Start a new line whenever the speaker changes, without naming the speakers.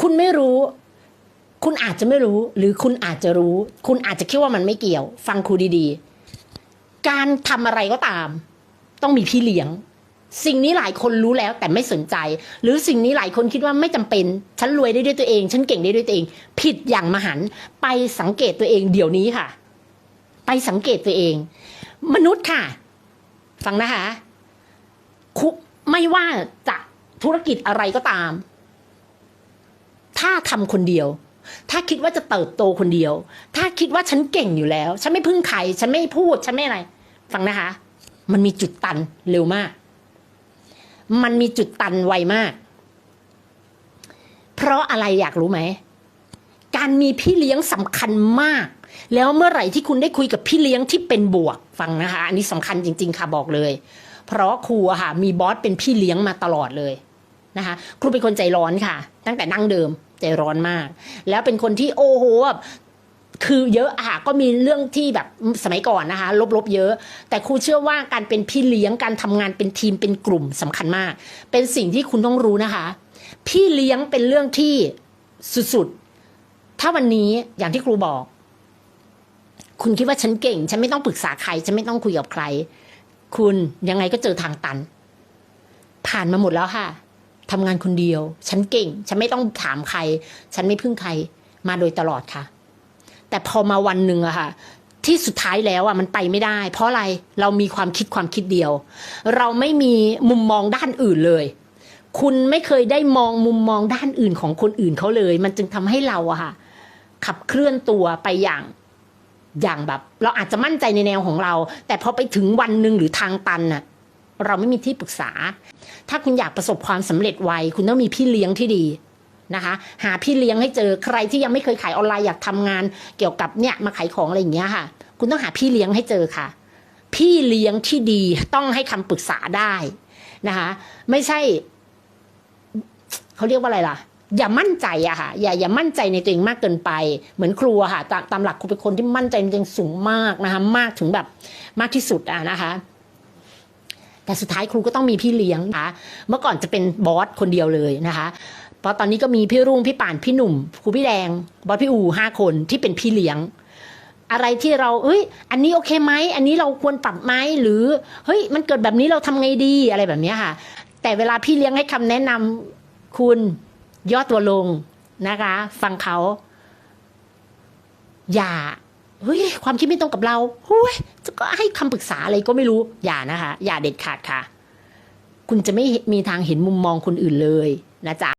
คุณไม่รู้ คุณอาจจะไม่รู้ หรือคุณอาจจะรู้ คุณอาจจะคิดว่ามันไม่เกี่ยว ฟังครูดีๆ การทำอะไรก็ตาม ต้องมีพี่เลี้ยง สิ่งนี้หลายคนรู้แล้วแต่ไม่สนใจ หรือสิ่งนี้หลายคนคิดว่าไม่จำเป็น ฉันรวยได้ด้วยตัวเอง ฉันเก่งได้ด้วยตัวเอง ผิดอย่างมหันไปสังเกตตัวเองเดี๋ยวนี้ค่ะ ไปสังเกตตัวเอง มนุษย์ค่ะ ฟังนะคะคุไม่ว่าจะธุรกิจอะไรก็ตาม ถ้าทำคนเดียว ถ้าคิดว่าจะเติบโตคนเดียว ถ้าคิดว่าฉันเก่งอยู่แล้ว ฉันไม่พึ่งใครฉันไม่พูด ฉันไม่อะไร ฟังนะคะ มันมีจุดตันเร็วมาก มันมีจุดตันไวมาก เพราะอะไรอยากรู้ไหม การมีพี่เลี้ยงสำคัญมาก แล้วเมื่อไหร่ที่คุณได้คุยกับพี่เลี้ยงที่เป็นบวก ฟังนะคะ อันนี้สำคัญจริง ๆ ค่ะบอกเลย เพราะครูค่ะ มีบอสเป็นพี่เลี้ยงมาตลอดเลยนะคะครูเป็นคนใจร้อนค่ะ ตั้งแต่ดั้งเดิม ใจร้อนมาก แล้วเป็นคนที่โอ้โหแบบคือเยอะอะก็มีเรื่องที่แบบสมัยก่อนนะคะ ลบๆเยอะ แต่ครูเชื่อว่าการเป็นพี่เลี้ยงการทำงานเป็นทีมเป็นกลุ่มสำคัญมาก เป็นสิ่งที่คุณต้องรู้นะคะ พี่เลี้ยงเป็นเรื่องที่สุดๆ ถ้าวันนี้อย่างที่ครูบอก คุณคิดว่าฉันเก่ง ฉันไม่ต้องปรึกษาใคร ฉันไม่ต้องคุยกับใคร คุณยังไงก็เจอทางตัน ผ่านมาหมดแล้วค่ะ ทำงานคนเดียว ฉันเก่ง ฉันไม่ต้องถามใคร ฉันไม่พึ่งใครมาโดยตลอดค่ะ แต่พอมาวันหนึ่งอะค่ะ ที่สุดท้ายแล้วอะมันไปไม่ได้ เพราะอะไรเรามีความคิดความคิดเดียว เราไม่มีมุมมองด้านอื่นเลย คุณไม่เคยได้มองมุมมองด้านอื่นของคนอื่นเขาเลย มันจึงทำให้เราอะค่ะ ขับเคลื่อนตัวไปอย่างอย่างแบบ เราอาจจะมั่นใจในแนวของเรา แต่พอไปถึงวันหนึ่งหรือทางตันน่ะ เราไม่มีที่ปรึกษา ถ้าคุณอยากประสบความสำเร็จไวคุณต้องมีพี่เลี้ยงที่ดีนะคะ หาพี่เลี้ยงให้เจอใครที่ยังไม่เคยขายออนไลน์อยากทำงาน เกี่ยวกับเนี่ยมาขายของอะไรอย่างเงี้ยค่ะ คุณต้องหาพี่เลี้ยงให้เจอค่ะ พี่เลี้ยงที่ดีต้องให้คำปรึกษาได้นะคะ ไม่ใช่เขาเรียกว่าอะไรล่ะอย่ามั่นใจอะค่ะอย่าอย่ามั่นใจในตัวเองมากเกินไป เหมือนครูอะค่ะตามตามหลักครูเป็นคนที่มั่นใจในตัวเองสูงมากนะคะ มากถึงแบบมากที่สุดอะนะคะ แต่สุดท้ายครูก็ต้องมีพี่เลี้ยงนะคะเมื่อก่อนจะเป็นบอสคนเดียวเลยนะคะเพราะตอนนี้ก็มีพี่รุ่งพี่ป่านพี่หนุ่มครูพี่แดงบอสพี่อูห้าคนที่เป็นพี่เลี้ยง อะไรที่เราเอ้ย อันนี้โอเคไหมอันนี้เราควรปรับไหมหรือเฮ้ยมันเกิดแบบนี้เราทำไงดีอะไรแบบนี้ค่ะ แต่เวลาพี่เลี้ยงให้คำแนะนำคุณย่อตัวลงนะคะ ฟังเขาอย่า เฮ้ยความคิดไม่ตรงกับเราเฮ้ยจะก็ให้คำปรึกษาอะไรก็ไม่รู้ อย่านะคะ อย่าเด็ดขาดค่ะ คุณจะไม่มีทางเห็นมุมมองคนอื่นเลยนะจ๊ะ